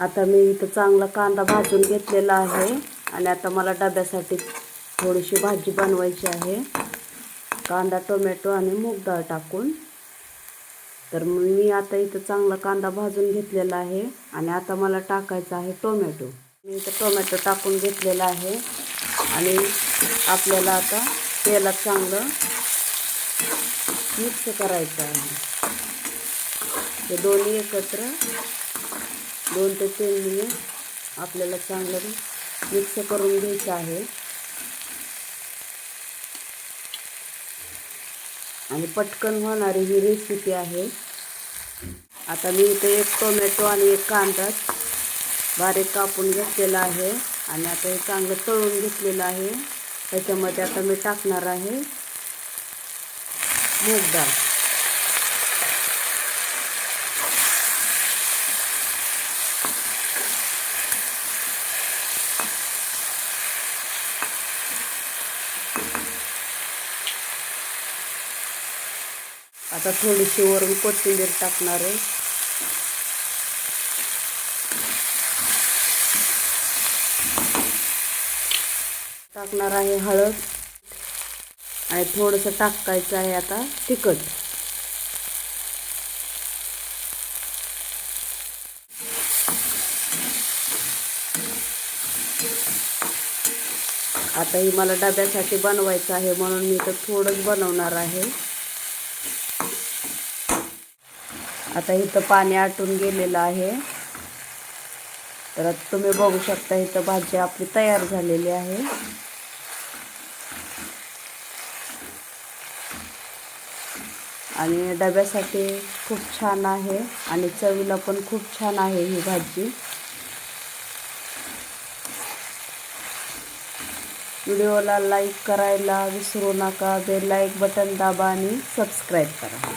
आता मी इथं चांगला कांदा भाजून घेतलेला आहे. आणि आता मला डब्यासाठी थोडीशी भाजी बनवायची आहे. कांदा टोमॅटो आणि मूग डाळ टाकून. तर मग मी आता इथं चांगला कांदा भाजून घेतलेला आहे. आणि आता मला टाकायचा आहे टोमॅटो. मी इथं टोमॅटो टाकून घेतलेला आहे. आणि आपल्याला आता तेलात चांगलं मिक्स करायचं आहे. हे दोन्ही एकत्र दोन ते तीन मिनिट आपल्याला चांगलं मिक्स करून घ्यायचं आहे. आणि पटकन होणारी ही रेसिपी आहे. आता मी इथे एक टोमॅटो आणि एक कांदा बारीक कापून घेतलेला आहे. आणि आता हे चांगलं तळून घेतलेलं आहे. त्याच्यामध्ये आता मी टाकणार आहे मूग डाळ. आता थोडीशी वरून कोथिंबीर टाकणार आहे. टाकणार आहे हळद. आणि थोडंसं टाकायचं आहे आता तिखट. आता ही मला डब्यासाठी बनवायचं आहे म्हणून मी तर थोडंच बनवणार आहे. आता इथं पाणी आटून गेलेलं आहे. तर आता तुम्ही बघू शकता इथं भाजी आपली तयार झालेली आहे. आणि डब्यासाठी खूप छान आहे आणि चवीला पण खूप छान आहे ही भाजी. व्हिडिओला लाईक करायला विसरू नका बेल लाईक बटन दाबा आणि सबस्क्राईब करा.